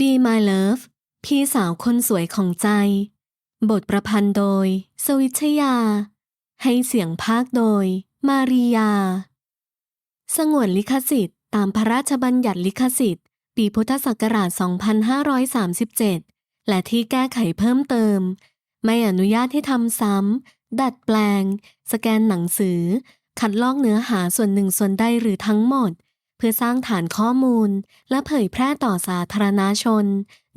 Be My Love พี่สาวคนสวยของใจ บทประพันธ์โดย สวิชยา ให้เสียงภาคโดย มาริยา สงวนลิขสิทธิ์ ตามพระราชบัญญัติลิขสิทธิ์ ปีพุทธศักราช 2537 และที่แก้ไขเพิ่มเติม ไม่อนุญาตให้ทำซ้ำ ดัดแปลง สแกนหนังสือ คัดลอกเนื้อหาส่วนหนึ่งส่วนใดหรือทั้งหมด เพื่อสร้างฐานข้อมูล และเผยแพร่ต่อสาธารณชน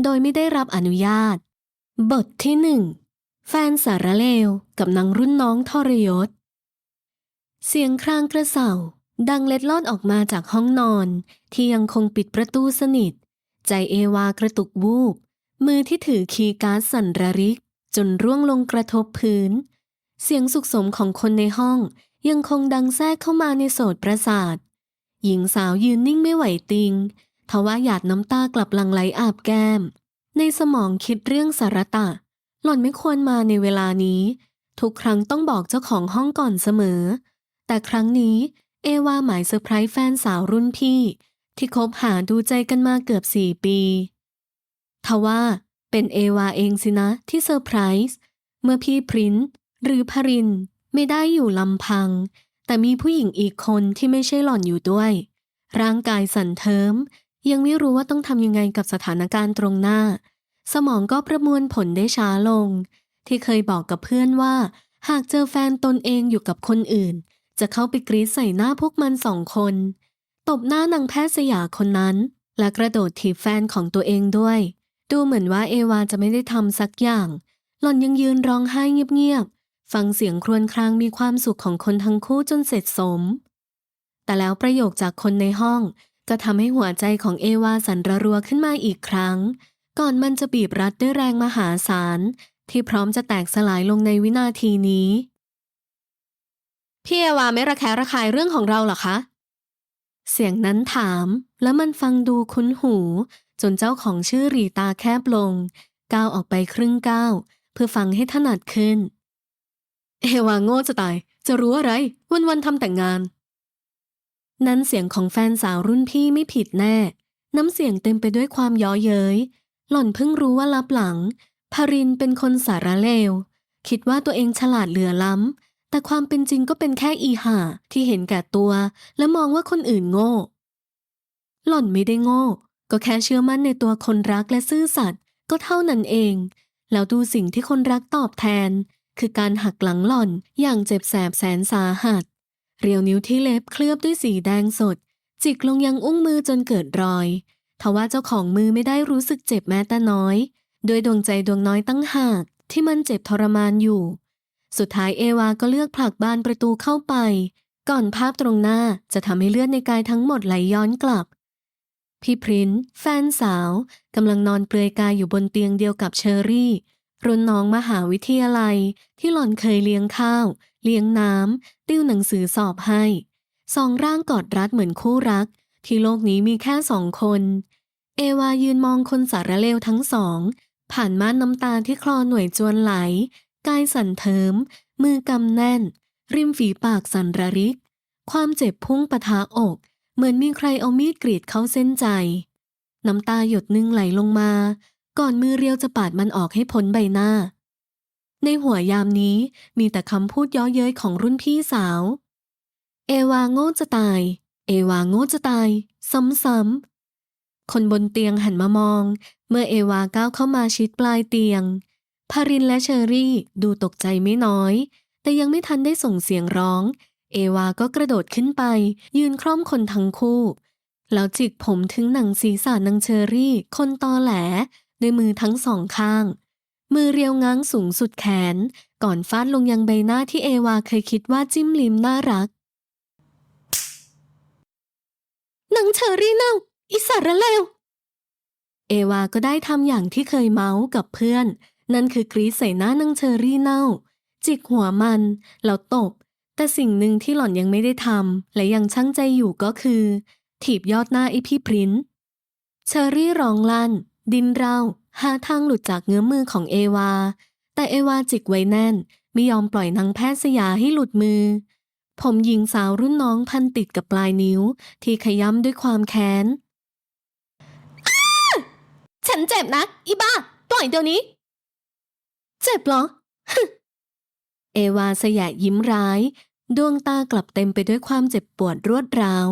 โดยไม่ได้รับอนุญาต บทที่หนึ่งแฟนสารเลวกับนางรุ่นน้องทรยศ เสียงครางกระเสาดังเล็ดลอดออกมาจากห้องนอน ที่ยังคงปิดประตูสนิท ใจเอวากระตุกวูบ มือที่ถือคีย์การ์ดสั่นระริก จนร่วงลงกระทบพื้น เสียงสุขสมของคนในห้องยังคงดังแทรกเข้ามาในโสดประสาท หญิงสาวยืนนิ่งไม่ไหวติงทว่าหยาดน้ำตากลับหลังไหลอาบแก้ม ในสมองคิดเรื่องสารตะ หล่อนไม่ควรมาในเวลานี้ ทุกครั้งต้องบอกเจ้าของห้องก่อนเสมอ แต่ครั้งนี้เอวาหมายเซอร์ไพรส์แฟนสาวรุ่นพี่ ที่คบหาดูใจกันมาเกือบสี่ปีทว่าเป็นเอวาเองสินะที่เซอร์ไพรส์เมื่อพี่พรินหรือพรินไม่ได้อยู่ลำพัง แต่มีผู้หญิงอีกคนที่ไม่ใช่หล่อนอยู่ด้วย ร่างกายสั่นเทิม ยังไม่รู้ว่าต้องทำยังไงกับสถานการณ์ตรงหน้า สมองก็ประมวลผลได้ช้าลง ที่เคยบอกกับเพื่อนว่า หากเจอแฟนตนเองอยู่กับคนอื่น จะเข้าไปกรีดใส่หน้าพวกมันสองคน ตบหน้านางแพทย์สยาคนนั้น และกระโดดถีบแฟนของตัวเองด้วย ดูเหมือนว่าเอวาจะไม่ได้ทำสักอย่าง หล่อนยังยืนร้องไห้เงียบ ฟังเสียงครวญครางมีความสุขของคนทั้งคู่จนเสร็จสม แต่แล้วประโยคจากคนในห้องก็ทำให้หัวใจของเอวาสั่นระรัวขึ้นมาอีกครั้ง ก่อนมันจะบีบรัดด้วยแรงมหาศาล ที่พร้อมจะแตกสลายลงในวินาทีนี้ พี่เอวาไม่ระแคะระคายเรื่องของเราเหรอคะ เสียงนั้นถามแล้วมันฟังดูคุ้นหู จนเจ้าของชื่อรีตาแคบลง ก้าวออกไปครึ่งก้าวเพื่อฟังให้ถนัดขึ้น เอวาโง่จะตาย จะรู้อะไร วันๆทำแต่งงาน นั้นเสียงของแฟนสาวรุ่นพี่ไม่ผิดแน่ น้ำเสียงเต็มไปด้วยความย้อเย้ย หล่อนเพิ่งรู้ว่าลับหลังพารินเป็นคนสารเลว คิดว่าตัวเองฉลาดเหลือล้ำ แต่ความเป็นจริงก็เป็นแค่อีห่าที่เห็นแก่ตัว และมองว่าคนอื่นโง่ หล่อนไม่ได้โง่ ก็แค่เชื่อมั่นในตัวคนรักและซื่อสัตย์ก็เท่านั้นเอง แล้วดูสิ่งที่คนรักตอบแทน คือการหักหลังหล่อนอย่างเจ็บแสบแสนสาหัส เรียวนิ้วที่เล็บเคลือบด้วยสีแดงสด จิกลงยังอุ้งมือจนเกิดรอยทว่าเจ้าของมือไม่ได้รู้สึกเจ็บแม้แต่น้อย โดยดวงใจดวงน้อยตั้งหากที่มันเจ็บทรมานอยู่ สุดท้ายเอวาก็เลือกผลักบานประตูเข้าไป ก่อนภาพตรงหน้าจะทำให้เลือดในกายทั้งหมดไหลย้อนกลับ พี่พรินซ์แฟนสาวกำลังนอนเปลือยกายอยู่บนเตียงเดียวกับเชอรี่ รุ่นน้องมหาวิทยาลัยที่หล่อนเคยเลี้ยงข้าว เลี้ยงน้ำ ติ้วหนังสือสอบให้ สองร่างกอดรัดเหมือนคู่รัก ที่โลกนี้มีแค่สองคน เอวายืนมองคนสารเลวทั้งสอง ผ่านม่านน้ำตาที่คลอหน่วยจวนไหล กายสั่นเทิม มือกำแน่น ริมฝีปากสั่นระริก ความเจ็บพุ่งปะทะอก เหมือนมีใครเอามีดกรีดเข้าเส้นใจ น้ำตาหยดหนึ่งไหลลงมา ก่อนมือเรียวจะปาดมันออกให้พ้นใบหน้า ในหัวยามนี้มีแต่คำพูดย้อเย้ยของรุ่นพี่สาว เอวาโง่จะตาย เอวาโง่จะตาย ซ้ำๆ คนบนเตียงหันมามอง เมื่อเอวาก้าวเข้ามาชิดปลายเตียงพารินและเชอรี่ดูตกใจไม่น้อย แต่ยังไม่ทันได้ส่งเสียงร้อง เอวาก็กระโดดขึ้นไป ยืนคร่อมคนทั้งคู่ แล้วจิกผมถึงหนังศีรษะนางเชอรี่ คนตอแหล ด้วยมือทั้งสองข้าง มือเรียวง้างสูงสุดแขน ก่อนฟาดลงยังใบหน้าที่เอวาเคยคิดว่าจิ้มลิ้มน่ารักนางเชอรี่เน่าอิสระเลวเอวาก็ได้ทำอย่างที่เคยเมาส์กับเพื่อน นั่นคือกรีดใส่หน้านางเชอรี่เน่า จิกหัวมัน แล้วตบ แต่สิ่งหนึ่งที่หล่อนยังไม่ได้ทำและยังช่างใจอยู่ก็คือ ถีบยอดหน้าไอพี่พรินเชอรี่ร้องลั่น ดินเราหาทางหลุดจากเงื้อมือของเอวา แต่เอวาจิกไว้แน่น ไม่ยอมปล่อยนางแพทย์สยาให้หลุดมือ ผมหญิงสาวรุ่นน้องพันติดกับปลายนิ้ว ที่ขย้ำด้วยความแค้น ฉันนเจ็บนะ อีบ้า ปล่อยเดี๋ยวนี้ เจ็บเหรอ เอวาสยะยิ้มร้าย ดวงตากลับเต็มไปด้วยความเจ็บปวดรวดร้าว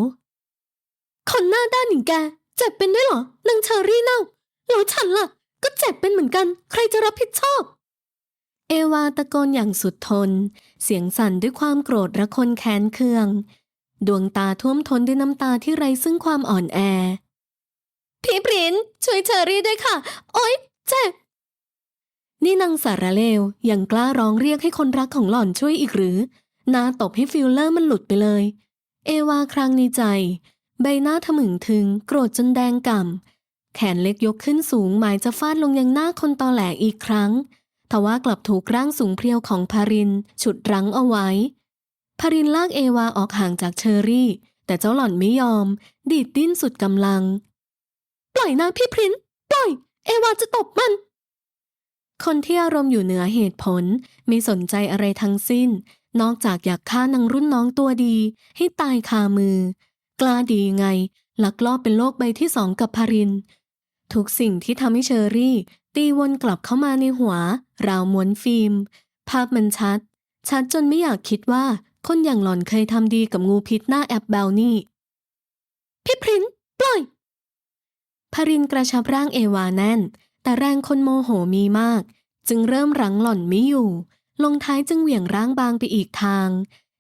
คนหน้าด้านอย่างแก เจ็บเป็นด้วยเหรอนางเชอรี่เน่า แล้วฉันล่ะ ก็เจ็บเป็นเหมือนกัน ใครจะรับผิดชอบ เอวาตะโกนอย่างสุดทน เสียงสั่นด้วยความโกรธระคนแค้นเคือง ดวงตาท่วมท้นด้วยน้ำตาที่ไร้ซึ่งความอ่อนแอ พี่ปรินช่วยเชอรี่ด้วยค่ะ โอ๊ยเจ็บ นี่นางสารเลวยังกล้าร้องเรียกให้คนรักของหล่อนช่วยอีกหรือหนาตบให้ฟิลเลอร์มันหลุดไปเลย เอวาครั้งในใจ ใบหน้าทะมึงถึง โกรธจนแดงก่ำ แขนเล็กยกขึ้นสูงหมายจะฟาดลงยังหน้าคนตอแหลอีกครั้งทว่ากลับถูกร่างสูงเพรียวของพาริน ฉุดรั้งเอาไว้พารินลากเอวาออกห่างจากเชอรี่ แต่เจ้าหล่อนไม่ยอม ดีดดิ้นสุดกำลัง ปล่อยนะพี่พรินปล่อย เอวาจะตบมัน คนที่อารมณ์อยู่เหนือเหตุผลไม่สนใจอะไรทั้งสิ้น นอกจากอยากฆ่านางรุ่นน้องตัวดี ให้ตายคามือ กล้าดีไงลักลอบเป็นโลกใบที่สองกับพาริน ทุกสิ่งที่ทำให้เชอรี่ ตีวนกลับเข้ามาในหัว ราวม้วนฟิล์ม ภาพมันชัด ชัดจนไม่อยากคิดว่าคนอย่างหล่อนเคยทำดีกับงูพิษหน้าแอปเบลนี่ พี่พรินปล่อยพารินกระชับร่างเอวาแน่น แต่แรงคนโมโหมีมาก จึงเริ่มรั้งหล่อนไม่อยู่ ลงท้ายจึงเหวี่ยงร่างบางไปอีกทาง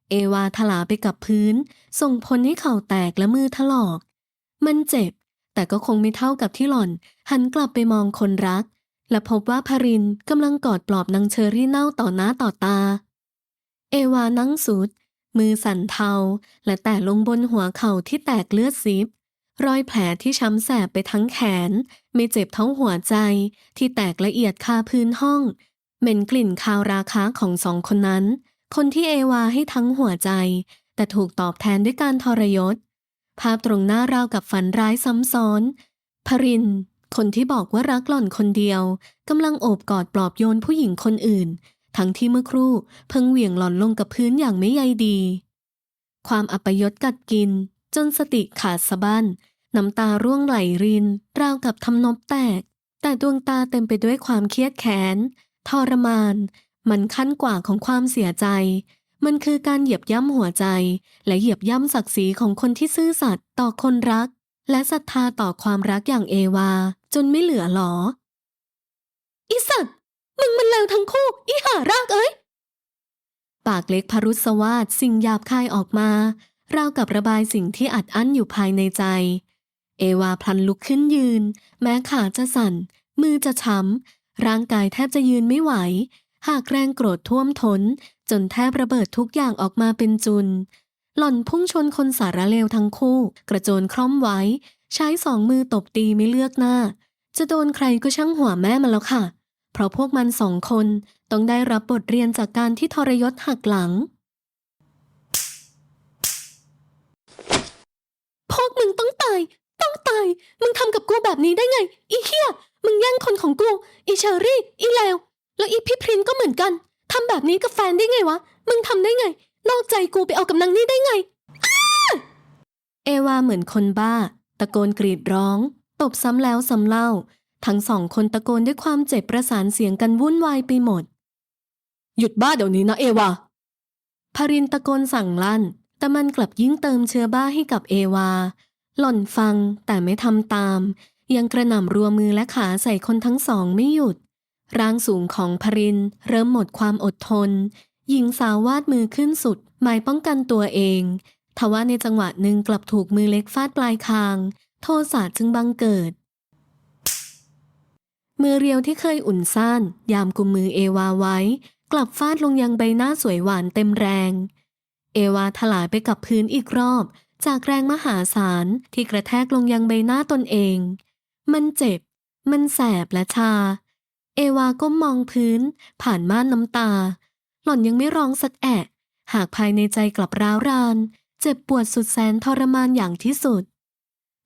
เอวาถลาไปกับพื้น ส่งผลให้เข่าแตกและมือถลอก มันเจ็บ แต่ก็คงไม่เท่ากับที่หล่อน หันกลับไปมองคนรัก และพบว่าพารินกำลังกอดปลอบนางเชอรี่เน่าต่อหน้าต่อตา เอวานั่งสุด มือสั่นเทา และแตะลงบนหัวเข่าที่แตกเลือดซิบ รอยแผลที่ช้ำแสบไปทั้งแขน ไม่เจ็บเท่าหัวใจ ที่แตกละเอียดคาพื้นห้อง เหม็นกลิ่นคาวราคาของสองคนนั้น คนที่เอวาให้ทั้งหัวใจ แต่ถูกตอบแทนด้วยการทรยศ ภาพตรงหน้าราวกับฝันร้ายซ้ำซ้อนพริน คนที่บอกว่ารักหล่อนคนเดียวกำลังโอบกอดปลอบโยนผู้หญิงคนอื่น ทั้งที่เมื่อครู่เพิ่งเหวี่ยงหล่อนลงกับพื้นอย่างไม่ใยดี ความอัปยศกัดกิน จนสติขาดสะบั้นน้ำตาร่วงไหลริน ราวกับทำนบแตก แต่ดวงตาเต็มไปด้วยความเครียดแค้นทรมาน มันขั้นกว่าของความเสียใจ มันคือการเหยียบย่ำหัวใจ และเหยียบย่ำศักดิ์ศรีของคนที่ซื่อสัตย์ต่อคนรัก และศรัทธาต่อความรักอย่างเอวา จนไม่เหลือหรอ อีสัตว์มึงมันเลวทั้งคู่ อีห่ารากเอ้ย ปากเล็กพรุษวาดสิ่งหยาบคายออกมา ราวกับระบายสิ่งที่อัดอั้นอยู่ภายในใจ เอวาพลันลุกขึ้นยืน แม้ขาจะสั่น มือจะช้ำร่างกายแทบจะยืนไม่ไหว หากแรงโกรธท่วมทน จนแทบระเบิดทุกอย่างออกมาเป็นจุน หล่อนพุ่งชนคนสารเลวทั้งคู่ กระโจนคล่อมไว้ ใช้สองมือตบตีไม่เลือกหน้า จะโดนใครก็ช่างหัวแม่มาแล้วค่ะ เพราะพวกมันสองคนต้องได้รับบทเรียนจากการที่ทรยศหักหลัง พวกมึงต้องตาย ต้องตาย มึงทำกับกูแบบนี้ได้ไง อีเหี้ยมึงแย่งคนของกู อีเชอรี่ อีเลวแล้วอีพี่พรินก็เหมือนกัน ทำแบบนี้กับแฟนได้ไงวะ มึงทำได้ไง นอกใจกูไปเอากับนางนี่ได้ไงอ้าเอวาเหมือนคนบ้า ตะโกนกรีดร้อง ตบซ้ำแล้วซ้ำเล่า ทั้งสองคนตะโกนด้วยความเจ็บประสานเสียงกันวุ่นวายไปหมด หยุดบ้าเดี๋ยวนี้นะเอวาพารินตะโกนสั่งลั่น แต่มันกลับยิ่งเติมเชื้อบ้าให้กับเอวา หล่อนฟังแต่ไม่ทำตาม ยังกระหน่ำรัวมือและขาใส่คนทั้งสองไม่หยุด ร่างสูงของพรินเริ่มหมดความอดทน หญิงสาววาดมือขึ้นสุด หมายป้องกันตัวเอง ทว่าในจังหวะหนึ่งกลับถูกมือเล็กฟาดปลายคาง โทสะจึงบังเกิด มือเรียวที่เคยอุ่นซ่านยามกุมมือเอวาไว้ กลับฟาดลงยังใบหน้าสวยหวานเต็มแรง เอวาถลายไปกับพื้นอีกรอบ จากแรงมหาศาลที่กระแทกลงยังใบหน้าตนเอง มันเจ็บ มันแสบและชา เอวาก้มมองพื้น ผ่านม่านน้ำตา หล่อนยังไม่ร้องสักแอะ หากภายในใจกลับร้าวราน เจ็บปวดสุดแสนทรมานอย่างที่สุด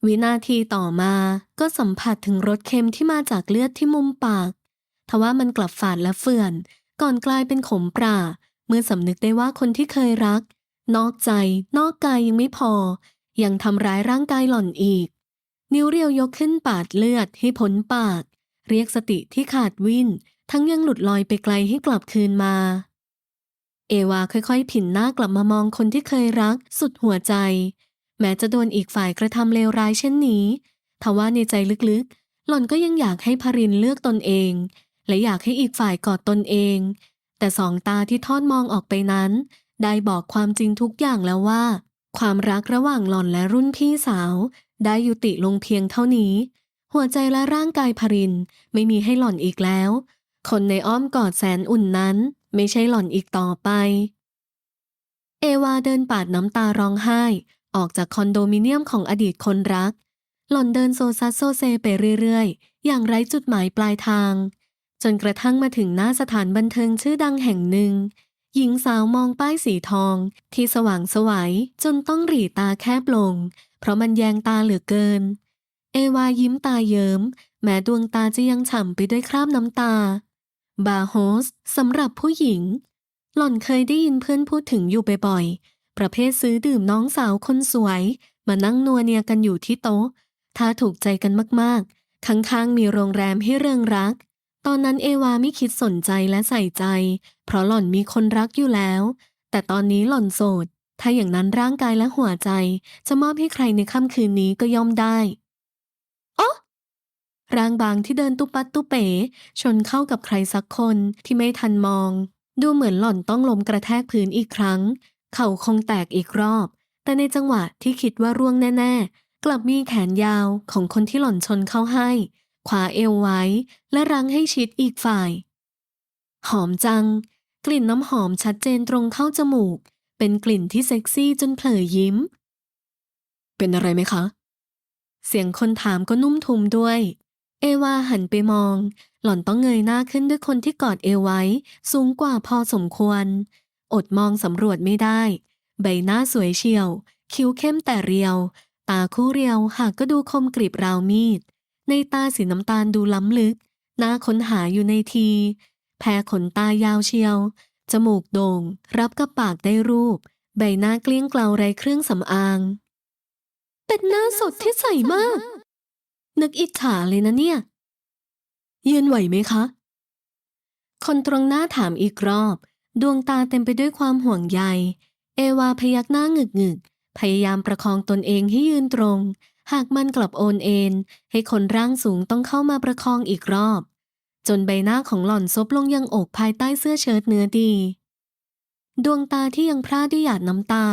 วินาทีต่อมาก็สัมผัสถึงรสเค็มที่มาจากเลือดที่มุมปากทว่ามันกลับฝาดและเฟื่อน ก่อนกลายเป็นขมปราเมื่อสำนึกได้ว่าคนที่เคยรัก นอกใจ นอกกายยังไม่พอ ยังทำร้ายร่างกายหล่อนอีก นิ้วเรียวยกขึ้นปาดเลือดให้พ้นปาก เรียกสติที่ขาดวินทั้งยังหลุดลอยไปไกลให้กลับคืนมา เอวาค่อยๆ ผินหน้ากลับมามองคนที่เคยรักสุดหัวใจ แม้จะโดนอีกฝ่ายกระทำเลวร้ายเช่นนี้ทว่าในใจลึกๆ หล่อนก็ยังอยากให้พรินเลือกตนเอง และอยากให้อีกฝ่ายกอดตนเอง แต่สองตาที่ทอดมองออกไปนั้น ได้บอกความจริงทุกอย่างแล้วว่า ความรักระหว่างหล่อนและรุ่นพี่สาว ได้ยุติลงเพียงเท่านี้ หัวใจและร่างกายพรินไม่มีให้หล่อนอีกแล้ว คนในอ้อมกอดแสนอุ่นนั้นไม่ใช่หล่อนอีกต่อไป เอวาเดินปาดน้ำตาร้องไห้ ออกจากคอนโดมิเนียมของอดีตคนรัก หล่อนเดินโซซัสโซเซไปเรื่อยๆ อย่างไร้จุดหมายปลายทาง จนกระทั่งมาถึงหน้าสถานบันเทิงชื่อดังแห่งหนึ่ง หญิงสาวมองป้ายสีทอง ที่สว่างสวัยจนต้องหรีตาแคบลง เพราะมันแยงตาเหลือเกินเเอวายิ้มตาเยิ้ม แม้ดวงตาจะยังฉ่ำไปด้วยคราบน้ำตา บาร์โฮสสำหรับผู้หญิง หล่อนเคยได้ยินเพื่อนพูดถึงอยู่บ่อยๆ ประเภทซื้อดื่มน้องสาวคนสวย มานั่งนัวเนียกันอยู่ที่โต๊ะ ถ้าถูกใจกันมากๆ ข้างๆมีโรงแรมให้เริงรัก ตอนนั้นเอวาไม่คิดสนใจและใส่ใจ เพราะหล่อนมีคนรักอยู่แล้ว แต่ตอนนี้หล่อนโสด ถ้าอย่างนั้นร่างกายและหัวใจ จะมอบให้ใครในค่ำคืนนี้ก็ย่อมได้ ร่างบางที่เดินตุปัดตุเป๋ ชนเข้ากับใครสักคนที่ไม่ทันมอง ดูเหมือนหล่อนต้องล้มกระแทกพื้นอีกครั้ง เข่าคงแตกอีกรอบ แต่ในจังหวะที่คิดว่าร่วงแน่ ๆ กลับมีแขนยาวของคนที่หล่อนชนเข้าให้ ขวาเอวไว้ และรั้งให้ชิดอีกฝ่าย หอมจัง กลิ่นน้ำหอมชัดเจนตรงเข้าจมูก เป็นกลิ่นที่เซ็กซี่จนเผลอยิ้ม เป็นอะไรไหมคะเสียงคนถามก็นุ่มทุมด้วย เอวาหันไปมอง หล่อนต้องเงยหน้าขึ้นด้วยคนที่กอดเอวไว้ สูงกว่าพอสมควร อดมองสำรวจไม่ได้ ใบหน้าสวยเฉียว คิ้วเข้มแต่เรียว ตาคู่เรียวหากก็ดูคมกริบราวมีด ในตาสีน้ำตาลดูล้ำลึกหน้าค้นหาอยู่ในที แพ้ขนตายาวเชียว จมูกโด่ง รับกับปากได้รูป ใบหน้าเกลี้ยงเกลาไรเครื่องสำอาง เป็นหน้าสดที่ใสมาก นึกอิจฉาเลยนะเนี่ย ยืนไหวไหมคะ คนตรงหน้าถามอีกรอบ ดวงตาเต็มไปด้วยความห่วงใย เอวาพยักหน้าหงึกหงึกพยายามประคองตนเองให้ยืนตรง หากมันกลับโอนเอ็นให้คนร่างสูงต้องเข้ามาประคองอีกรอบ จนใบหน้าของหล่อนซบลงยังอกภายใต้เสื้อเชิ้ตเนื้อดี ดวงตาที่ยังพร่าด้วยหยาดน้ำตา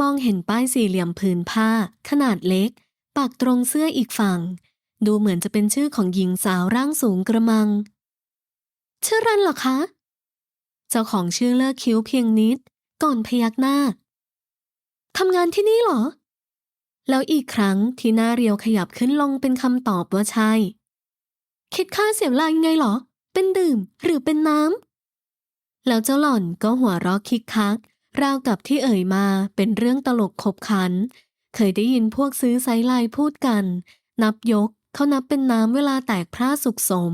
มองเห็นป้ายสี่เหลี่ยมผืนผ้า ขนาดเล็กปักตรงเสื้ออีกฝั่ง ดูเหมือนจะเป็นชื่อของหญิงสาวร่างสูงกระมัง ชื่อรันเหรอคะ เจ้าของชื่อเลิกคิ้วเพียงนิด ก่อนพยักหน้าทำงานที่นี่เหรอ แล้วอีกครั้งที่หน้าเรียวขยับขึ้นลงเป็นคำตอบว่าใช่ คิดค่าเสียเวลายังไงเหรอ เป็นดื่มหรือเป็นน้ำ แล้วเจ้าหล่อนก็หัวเราะคิกคัก ราวกับที่เอ่ยมาเป็นเรื่องตลกขบขัน เคยได้ยินพวกซื้อไซไลน์พูดกัน นับยก เขานับเป็นน้ำเวลาแตกพร่าสุกสม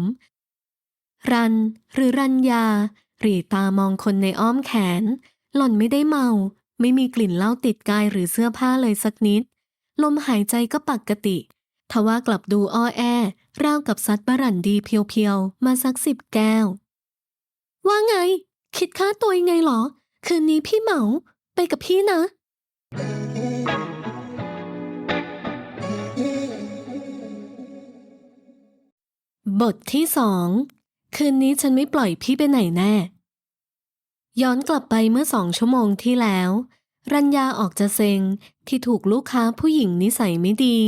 รันหรือรัญญาหรีตามองคนในอ้อมแขน หล่อนไม่ได้เมา ไม่มีกลิ่นเหล้าติดกายหรือเสื้อผ้าเลยสักนิด ลมหายใจก็ปกติทว่ากลับดูอ้อแอราวกับซัดบรันดีเพียวๆ มาสักสิบแก้ว ว่าไง คิดค่าตัวยังไงเหรอ คืนนี้พี่เหมา ไปกับพี่นะ บทที่สอง คืนนี้ฉันไม่ปล่อยพี่ไปไหนแน่ ย้อนกลับไปเมื่อสองชั่วโมงที่แล้ว รัญญาออกจะเซ็งที่ถูกลูกค้าผู้หญิงนิสัยไม่ดี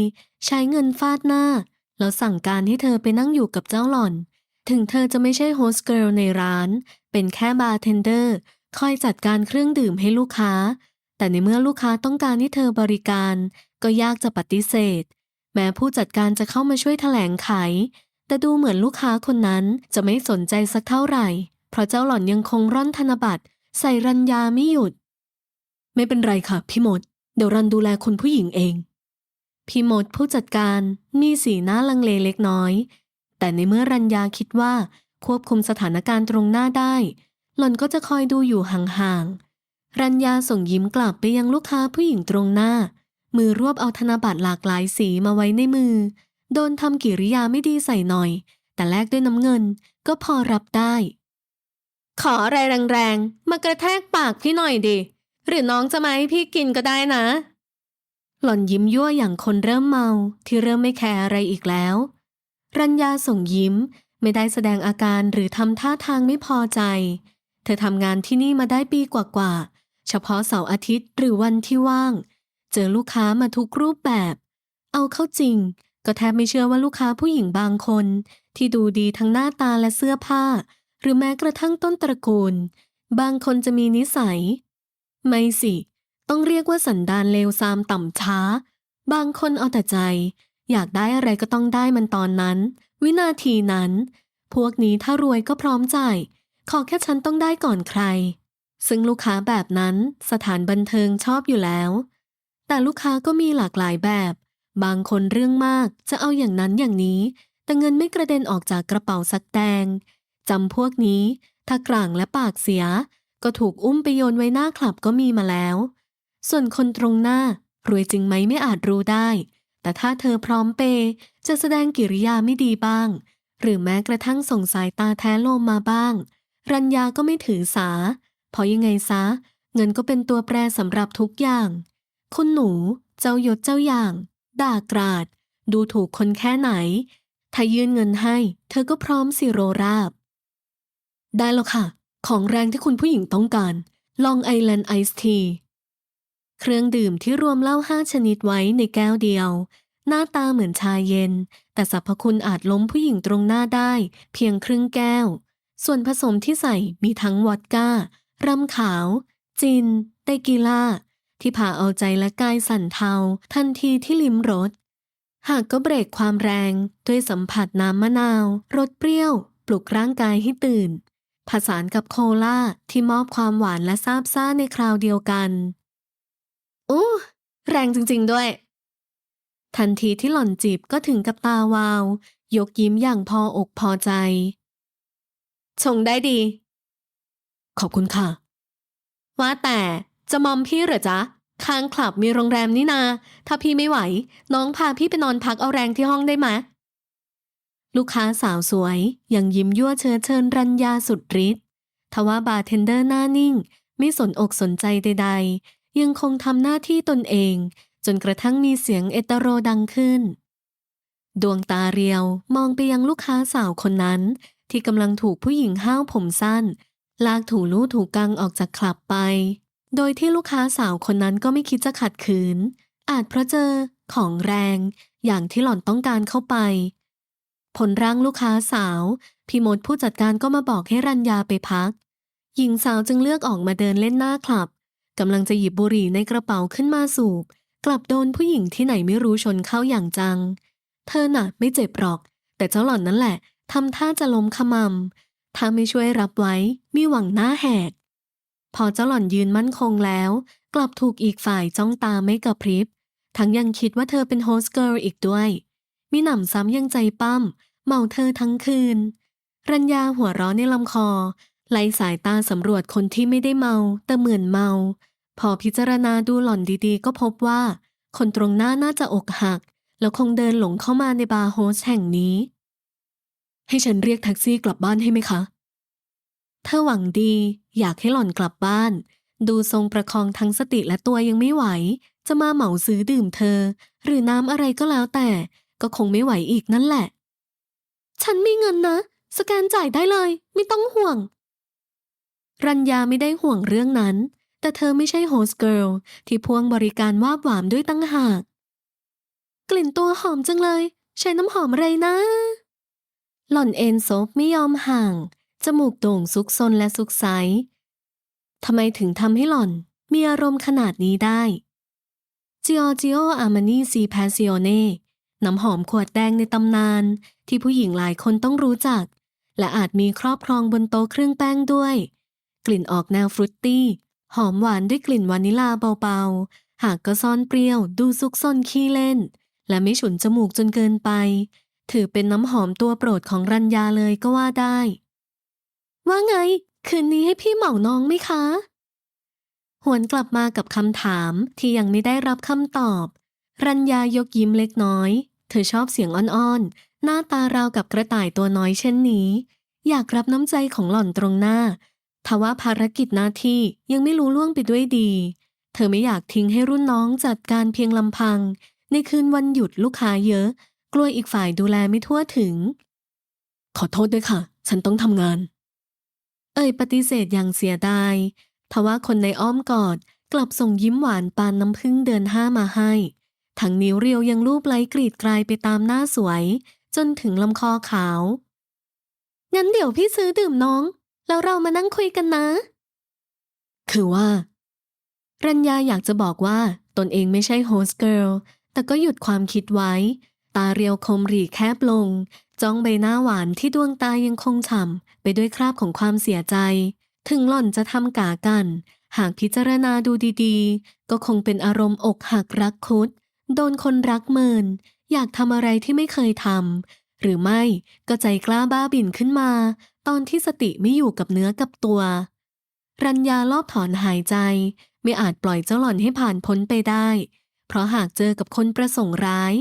ใช้เงินฟาดหน้า แล้วสั่งการให้เธอไปนั่งอยู่กับเจ้าหล่อน ถึงเธอจะไม่ใช่โฮสต์เกิร์ลในร้าน เป็นแค่บาร์เทนเดอร์คอยจัดการเครื่องดื่มให้ลูกค้า แต่ในเมื่อลูกค้าต้องการให้เธอบริการ ก็ยากจะปฏิเสธ แม้ผู้จัดการจะเข้ามาช่วยแถลงไข แต่ดูเหมือนลูกค้าคนนั้นจะไม่สนใจสักเท่าไหร่ เพราะเจ้าหล่อนยังคงร่อนธนบัตร ใส่รัญญาไม่หยุด ไม่เป็นไรค่ะพี่มด เดี๋ยวรันดูแลคุณผู้หญิงเอง พี่มดผู้จัดการมีสีหน้าลังเลเล็กน้อย แต่ในเมื่อรัญญาคิดว่า ควบคุมสถานการณ์ตรงหน้าได้ หล่อนก็จะคอยดูอยู่ห่างๆ รัญญาส่งยิ้มกลับไปยังลูกค้าผู้หญิงตรงหน้า มือรวบเอาธนบัตรหลากหลายสีมาไว้ในมือ โดนทำกิริยาไม่ดีใส่หน่อย แต่แลกด้วยน้ำเงินก็พอรับได้ ขออะไรแรงๆ มากระแทกปากพี่หน่อยดิ หรือน้องจะมาให้พี่กินก็ได้นะ หล่อนยิ้มยั่วอย่างคนเริ่มเมาที่เริ่มไม่แคร์อะไรอีกแล้ว รัญญาส่งยิ้มไม่ได้แสดงอาการหรือทำท่าทางไม่พอใจ เธอทำงานที่นี่มาได้ปีกว่าๆ เฉพาะเสาร์อาทิตย์หรือวันที่ว่าง เจอลูกค้ามาทุกรูปแบบ เอาเข้าจริง ก็แทบไม่เชื่อว่าลูกค้าผู้หญิงบางคน ที่ดูดีทั้งหน้าตาและเสื้อผ้า หรือแม้กระทั่งต้นตระกูล บางคนจะมีนิสัย ไม่สิ ต้องเรียกว่าสันดานเลวซามต่ำช้า บางคนเอาแต่ใจ อยากได้อะไรก็ต้องได้มันตอนนั้น วินาทีนั้น พวกนี้ถ้ารวยก็พร้อมจ่ายขอแค่ฉันต้องได้ก่อนใคร ซึ่งลูกค้าแบบนั้นสถานบันเทิงชอบอยู่แล้ว แต่ลูกค้าก็มีหลากหลายแบบ บางคนเรื่องมากจะเอาอย่างนั้นอย่างนี้ แต่เงินไม่กระเด็นออกจากกระเป๋าสักแดงจำพวกนี้ ถ้ากลางและปากเสีย ก็ถูกอุ้มไปโยนไว้หน้าคลับก็มีมาแล้ว ส่วนคนตรงหน้ารวยจริงไหมไม่อาจรู้ได้ แต่ถ้าเธอพร้อมเปย์จะแสดงกิริยาไม่ดีบ้าง หรือแม้กระทั่งส่งสายตาแท้โลมมาบ้าง รัญญาก็ไม่ถือสา เพราะยังไงซะ เงินก็เป็นตัวแปรสำหรับทุกอย่าง คุณหนู เจ้ายศเจ้าอย่าง ด่ากราด ดูถูกคนแค่ไหน ถ้ายื่นเงินให้ เธอก็พร้อมสิโรราบ ได้แล้วค่ะ ของแรงที่คุณผู้หญิงต้องการ ลองไอแลนด์ไอซ์ทีเครื่องดื่มที่รวมเหล้าห้าชนิดไว้ในแก้วเดียว หน้าตาเหมือนชาเย็น แต่สรรพคุณอาจล้มผู้หญิงตรงหน้าได้ เพียงครึ่งแก้ว ส่วนผสมที่ใส่มีทั้งวอดก้ารำขาว จิน เตกีล่า ที่พาเอาใจและกายสั่นเทาทันทีที่ลิ้มรสหากก็เบรกความแรง ด้วยสัมผัสน้ำมะนาวรสเปรี้ยว ปลุกร่างกายให้ตื่น ผสานกับโคลาที่มอบความหวานและซาบซ่าในคราวเดียวกันอู้แรงจริง ๆ ด้วย ทันทีที่หล่อนจีบก็ถึงกับตาวาว ยกยิ้มอย่างพออกพอใจ ชงได้ดี ขอบคุณค่ะ ว่าแต่จะมอมพี่เหรอจ๊ะ ค้างคลับมีโรงแรมนี่นา ถ้าพี่ไม่ไหว น้องพาพี่ไปนอนพักเอาแรงที่ห้องได้ไหมลูกค้าสาวสวย ยังยิ้มยั่วเชิญเชิญรัญญาสุดฤทธิ์ทว่าบาร์เทนเดอร์หน้านิ่ง ไม่สนอกสนใจใด ๆ ยังคงทำหน้าที่ตนเอง จนกระทั่งมีเสียงเอตโรดังขึ้น ดวงตาเรียวมองไปยังลูกค้าสาวคนนั้น ที่กำลังถูกผู้หญิงห้าวผมสั้น ลากถูลู่ถูกกังออกจากคลับไป โดยที่ลูกค้าสาวคนนั้นก็ไม่คิดจะขัดขืน อาจเพราะเจอของแรงอย่างที่หล่อนต้องการเข้าไป ผลร่างลูกค้าสาว พี่มดผู้จัดการก็มาบอกให้รัญญาไปพัก หญิงสาวจึงเลือกออกมาเดินเล่นหน้าคลับกำลังจะหยิบบุหรี่ในกระเป๋าขึ้นมาสูบ กลับโดนผู้หญิงที่ไหนไม่รู้ชนเข้าอย่างจัง เธอน่ะไม่เจ็บหรอก แต่เจ้าหล่อนนั่นแหละทำท่าจะล้มขมำถ้าไม่ช่วยรับไว้มีหวังหน้าแหก พอเจ้าหล่อนยืนมั่นคงแล้ว กลับถูกอีกฝ่ายจ้องตาไม่กระพริบ ทั้งยังคิดว่าเธอเป็นโฮสเกิร์ลอีกด้วย มีหนำซ้ำยังใจปั้ม เมาเธอทั้งคืน รัญญาหัวเร้อนในลำคอไล่สายตาสำรวจคนที่ไม่ได้เมา แต่เหมือนเมา พอพิจารณาดูหล่อนดีๆ ก็พบว่า คนตรงหน้าน่าจะอกหัก แล้วคงเดินหลงเข้ามาในบาร์โฮสแห่งนี้ ให้ฉันเรียกแท็กซี่กลับบ้านให้ไหมคะ เธอหวังดีอยากให้หล่อนกลับบ้าน ดูทรงประคองทั้งสติและตัวยังไม่ไหว จะมาเหมาซื้อดื่มเธอ หรือน้ำอะไรก็แล้วแต่ ก็คงไม่ไหวอีกนั่นแหละ ฉันมีเงินนะ สแกนจ่ายได้เลย ไม่ต้องห่วง รัญญาไม่ได้ห่วงเรื่องนั้น แต่เธอไม่ใช่โฮสเกิร์ลที่พ่วงบริการวาบหวามด้วยตั้งหาก กลิ่นตัวหอมจังเลย ใช้น้ำหอมอะไรนะ หล่อนเอนซบไม่ยอมห่าง จมูกโด่งซุกซนและซุกไซทำไมถึงทำให้หล่อนมีอารมณ์ขนาดนี้ได้ Giorgio Armani Si Passione น้ำหอมขวดแดงในตำนาน ที่ผู้หญิงหลายคนต้องรู้จัก และอาจมีครอบครองบนโต๊ะเครื่องแป้งด้วย กลิ่นออกแนวฟรุตตี้ หอมหวานด้วยกลิ่นวานิลาเบาๆ หากก็ซ่อนเปรี้ยว ดูซุกซนขี้เล่น และไม่ฉุนจมูกจนเกินไป ถือเป็นน้ำหอมตัวโปรดของรัญญาเลยก็ว่าได้ ว่าไง คืนนี้ให้พี่เหมาน้องไหมคะ หวนกลับมากับคำถามที่ยังไม่ได้รับคำตอบ รัญญายกยิ้มเล็กน้อย เธอชอบเสียงอ่อนๆ หน้าตาราวกับกระต่ายตัวน้อยเช่นนี้ อยากรับน้ำใจของหล่อนตรงหน้าทว่าภารกิจหน้าที่ยังไม่รู้ล่วงไปด้วยดี เธอไม่อยากทิ้งให้รุ่นน้องจัดการเพียงลำพัง ในคืนวันหยุดลูกค้าเยอะ กลัวอีกฝ่ายดูแลไม่ทั่วถึง ขอโทษด้วยค่ะ ฉันต้องทำงาน เอ่ยปฏิเสธอย่างเสียดาย ทว่าคนในอ้อมกอดกลับส่งยิ้มหวานปานน้ำพึ่งเดือนห้ามาให้ ทั้งนิ้วเรียวยังรูปไล้กรีดกลายไปตามหน้าสวย จนถึงลำคอขาว งั้นเดี๋ยวพี่ซื้อดื่มน้อง แล้วเรามานั่งคุยกันนะ คือว่า รัญญาอยากจะบอกว่าตนเองไม่ใช่โฮสเกิร์ล แต่ก็หยุดความคิดไว้ ตาเรียวคมหรีแคบลง จ้องใบหน้าหวานที่ดวงตายังคงฉ่ำ ไปด้วยคราบของความเสียใจ ถึงหล่อนจะทำกากัน หากพิจารณาดูดีๆ ก็คงเป็นอารมณ์อกหักรักคุด โดนคนรักเมิน อยากทำอะไรที่ไม่เคยทำ หรือไม่ก็ใจกล้าบ้าบิ่นขึ้นมา ตอนที่สติไม่อยู่กับเนื้อกับตัว รัญญารอบถอนหายใจ ไม่อาจปล่อยเจ้าหล่อนให้ผ่านพ้นไปได้ เพราะหากเจอกับคนประสงค์ร้าย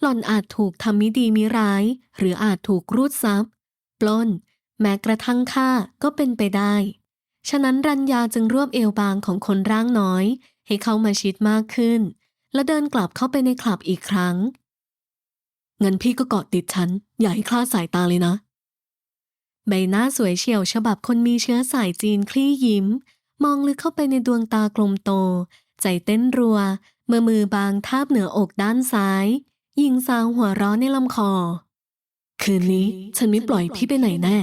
หล่อนอาจถูกทำมิดีมิร้าย หรืออาจถูกรูดซับปล้น แม้กระทั่งฆ่าก็เป็นไปได้ ฉะนั้นรัญญาจึงรวบเอวบางของคนร่างน้อย ให้เข้ามาชิดมากขึ้น และเดินกลับเข้าไปในคลับอีกครั้ง งั้นพี่ก็เกาะติดฉัน อย่าให้คลาดสายตาเลยนะ ใบหน้าสวยเฉียวฉบับคนมีเชื้อสายจีนคลี่ยิ้ม มองลึกเข้าไปในดวงตากลมโต ใจเต้นรัวเมื่อมือบางทาบเหนืออกด้านซ้าย หญิงสาวหัวร้อนในลำคอ คืนนี้ฉันไม่ปล่อยพี่ไปไหนแน่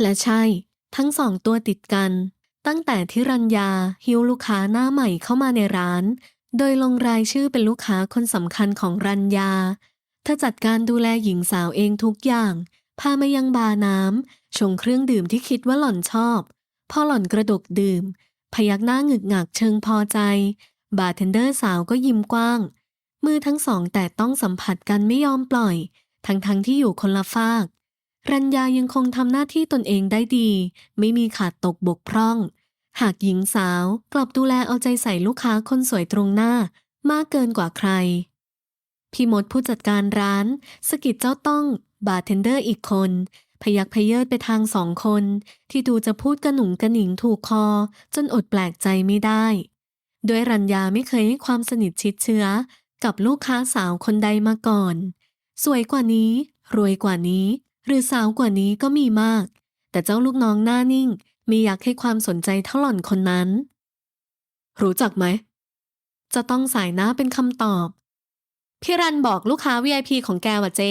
และใช่ ทั้งสองตัวติดกัน ตั้งแต่ที่รัญญาฮิวลูกค้าหน้าใหม่เข้ามาในร้าน โดยลงรายชื่อเป็นลูกค้าคนสำคัญของรัญญาเธอจัดการดูแลหญิงสาวเองทุกอย่าง พามายังบาร์น้ำชงเครื่องดื่มที่คิดว่าหล่อนชอบ พอหล่อนกระดกดื่ม พยักหน้าหงึกหงักเชิงพอใจ บาร์เทนเดอร์สาวก็ยิ้มกว้าง มือทั้งสองแต่ต้องสัมผัสกันไม่ยอมปล่อย ทั้งๆที่อยู่คนละฟาก รัญญายังคงทำหน้าที่ตนเองได้ดี ไม่มีขาดตกบกพร่อง หากหญิงสาวกลับดูแลเอาใจใส่ลูกค้าคนสวยตรงหน้ามากเกินกว่าใคร พี่มดผู้จัดการร้าน สกิดเจ้าต้อง บาร์เทนเดอร์อีกคน พยักพเยิดไปทางสองคน ที่ดูจะพูดกระหนุ่งกระหนิงถูกคอ จนอดแปลกใจไม่ได้ด้วยรัญญาไม่เคยให้ความสนิทชิดเชื้อกับลูกค้าสาวคนใดมาก่อน สวยกว่านี้ รวยกว่านี้ หรือสาวกว่านี้ก็มีมาก แต่เจ้าลูกน้องหน้านิ่งไม่อยากให้ความสนใจเท่าหล่อนคนนั้น รู้จักไหม จะต้องสายหน้าเป็นคำตอบ พี่รันบอกลูกค้า VIP ของแกว่ะเจ๊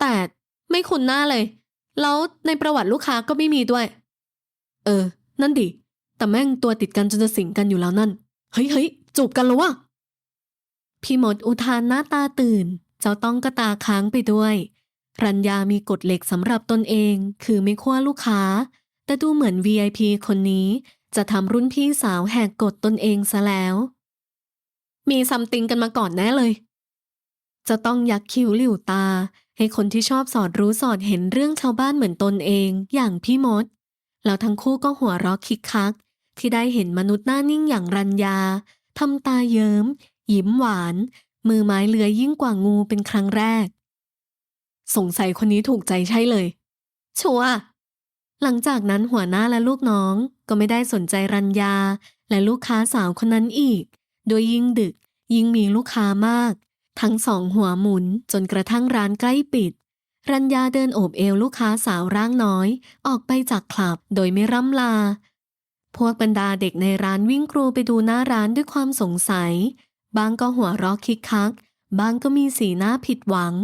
แต่ไม่คุ้นหน้าเลย แล้วในประวัติลูกค้าก็ไม่มีด้วย เออ นั่นดิ แต่แม่งตัวติดกันจนจะสิงกันอยู่แล้วนั่น เฮ้ยเฮ้ยจูบกันแล้ววะพี่หมดอุทานหน้าตาตื่น เจ้าต้องก็ตาค้างไปด้วย รัญญามีกฎเหล็กสำหรับตนเอง คือไม่คั่วลูกค้า แต่ดูเหมือน VIP คนนี้จะทำรุ่นพี่สาวแหกกฎตนเองซะแล้ว มีซัมติงกันมาก่อนแน่เลย จะต้องยักคิ้วหลิวตา ให้คนที่ชอบสอดรู้สอดเห็นเรื่องชาวบ้านเหมือนตนเอง อย่างพี่มด แล้วทั้งคู่ก็หัวเราะคิกคัก ที่ได้เห็นมนุษย์หน้านิ่งอย่างรัญญาทำตาเยิ้ม ยิ้มหวาน มือไม้เลื้อยยิ่งกว่างูเป็นครั้งแรก สงสัยคนนี้ถูกใจใช่เลย ชัวร์หลังจากนั้นหัวหน้าและลูกน้องก็ไม่ได้สนใจรัญญาและลูกค้าสาวคนนั้นอีก โดยยิ่งดึกยิ่งมีลูกค้ามาก ทั้งสองหัวหมุนจนกระทั่งร้านใกล้ปิด รัญญาเดินโอบเอวลูกค้าสาวร่างน้อย ออกไปจากคลับโดยไม่ร่ำลา พวกบรรดาเด็กในร้านวิ่งกรูไปดูหน้าร้านด้วยความสงสัย บางก็หัวเราะคิกคัก บางก็มีสีหน้าผิดหวัง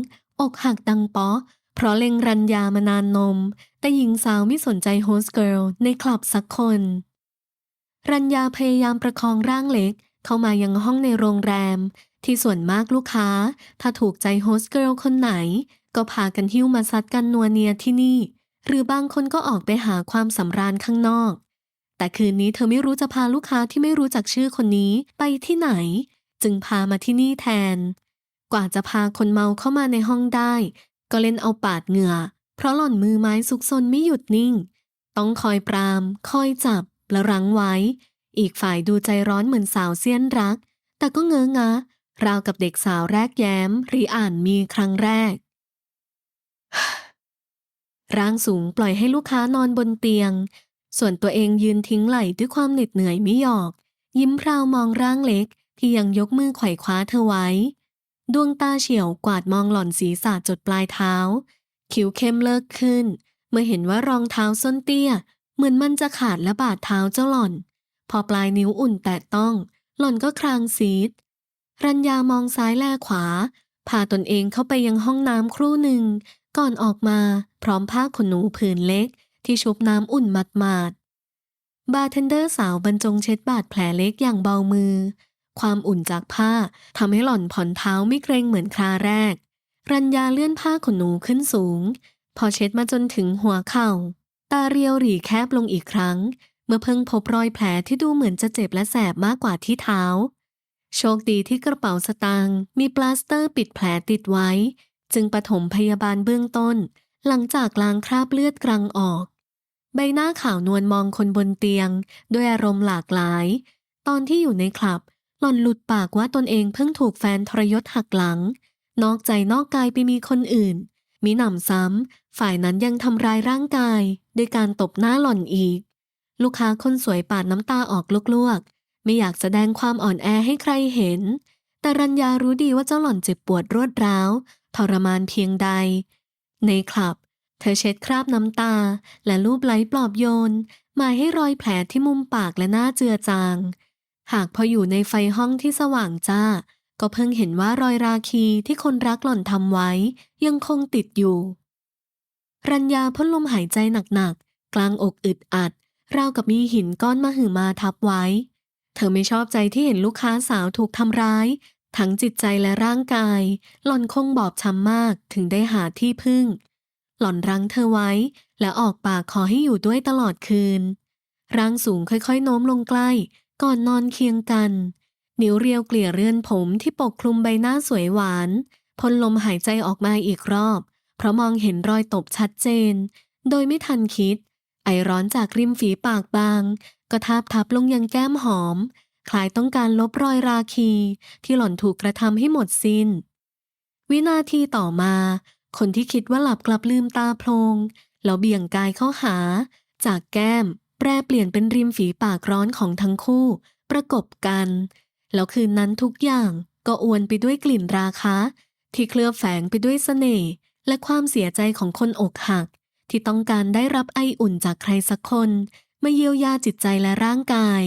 อกหักดังป๊อเพราะเล็งรัญญามานานนม แต่หญิงสาวไม่สนใจโฮสเกิร์ลในคลับสักคน รัญญาพยายามประคองร่างเล็กเข้ามายังห้องในโรงแรม ที่ส่วนมากลูกค้า ถ้าถูกใจโฮสเกิร์ลคนไหน ก็พากันหิ้วมาซัดกันนัวเนียที่นี่ หรือบางคนก็ออกไปหาความสำราญข้างนอก แต่คืนนี้เธอไม่รู้จะพาลูกค้าที่ไม่รู้จักชื่อคนนี้ไปที่ไหน จึงพามาที่นี่แทน กว่าจะพาคนเมาเข้ามาในห้องได้ ก็เล่นเอาปาดเหงื่อ เพราะหล่อนมือไม้ซุกซนไม่หยุดนิ่ง ต้องคอยปราม คอยจับ และรั้งไว้ อีกฝ่ายดูใจร้อนเหมือนสาวเสี้ยนรัก แต่ก็เงอะงะ ราวกับเด็กสาวแรกแย้มรีอ่านมีครั้งแรก ร่างสูงปล่อยให้ลูกค้านอนบนเตียง ส่วนตัวเองยืนทิ้งไหล่ด้วยความเหน็ดเหนื่อยไม่หยอก ยิ้มพราวมองร่างเล็ก ที่ยังยกมือไขว่คว้าเธอไว้ ดวงตาเฉียวกวาดมองหล่อนศีรษะจดปลายเท้า คิ้วเข้มเลิกขึ้น เมื่อเห็นว่ารองเท้าส้นเตี้ย เหมือนมันจะขาดและบาดเท้าเจ้าหล่อน พอปลายนิ้วอุ่นแตะต้อง หล่อนก็ครางซีด รัญญามองซ้ายแลขวา พาตนเองเข้าไปยังห้องน้ำครู่หนึ่ง ก่อนออกมาพร้อมผ้าขนหนูผืนเล็ก ที่ชุบน้ำอุ่นหมาดๆบาร์เทนเดอร์สาวบรรจงเช็ดบาดแผลเล็กอย่างเบามือ ความอุ่นจากผ้าทำให้หล่อนผ่อนเท้าไม่เกรงเหมือนคราแรก รัญญาเลื่อนผ้าขนหนูขึ้นสูง พอเช็ดมาจนถึงหัวเข่า ตาเรียวหรี่แคบลงอีกครั้ง เมื่อเพิ่งพบรอยแผลที่ดูเหมือนจะเจ็บและแสบมากกว่าที่เท้า โชคดีที่กระเป๋าสตางค์มีปลาสเตอร์ปิดแผลติดไว้ จึงปฐมพยาบาลเบื้องต้น หลังจากล้างคราบเลือดกรังออกใบหน้าขาวนวลมองคนบนเตียง ด้วยอารมณ์หลากหลาย ตอนที่อยู่ในคลับ ล่อนหลุดปากว่าตนเองเพิ่งถูกแฟนทรยศหักหลัง นอกใจนอกกายไปมีคนอื่น มีหนำซ้ำ ฝ่ายนั้นยังทำร้ายร่างกายด้วยการตบหน้าหล่อนอีก ลูกค้าคนสวยปาดน้ำตาออกลวกๆ ไม่อยากแสดงความอ่อนแอให้ใครเห็น แต่รัญญารู้ดีว่าเจ้าหล่อนเจ็บปวดรวดร้าว ทรมานเพียงใด ในคลับ เธอเช็ดคราบน้ำตา และรูปไล้ปลอบโยนหมายให้รอยแผลที่มุมปากและหน้าเจือจาง หากพออยู่ในไฟห้องที่สว่างจ้า ก็เพิ่งเห็นว่ารอยราคีที่คนรักหล่อนทำไว้ ยังคงติดอยู่ รัญญาพ่นลมหายใจหนักๆ กลางอกอึดอัด ราวกับมีหินก้อนมาหึมาทับไว้ เธอไม่ชอบใจที่เห็นลูกค้าสาวถูกทำร้าย ทั้งจิตใจและร่างกาย หล่อนคงบอบช้ำมากถึงได้หาที่พึ่ง หล่อนรั้งเธอไว้ และออกปากขอให้อยู่ด้วยตลอดคืนร่างสูงค่อยๆโน้มลงใกล้ ก่อนนอนเคียงกัน นิ้วเรียวเกลี่ยเรือนผมที่ปกคลุมใบหน้าสวยหวานพ่นลมหายใจออกมาอีกรอบ เพราะมองเห็นรอยตบชัดเจน โดยไม่ทันคิด ไอร้อนจากริมฝีปากบาง ก็ทาบทับลงยังแก้มหอม คล้ายต้องการลบรอยราคี ที่หล่อนถูกกระทำให้หมดสิน้น วินาทีต่อมา คนที่คิดว่าหลับกลับลืมตาโพลงแล้วเบี่ยงกายเข้าหา จากแก้ม แปรเปลี่ยนเป็นริมฝีปากร้อนของทั้งคู่ ประกบกัน แล้วคืนนั้นทุกอย่างก็อวนไปด้วยกลิ่นราคะ ที่เคลือบแฝงไปด้วยเสน่ห์และความเสียใจของคนอกหัก ที่ต้องการได้รับไออุ่นจากใครสักคน มาเยียวยาจิตใจและร่างกาย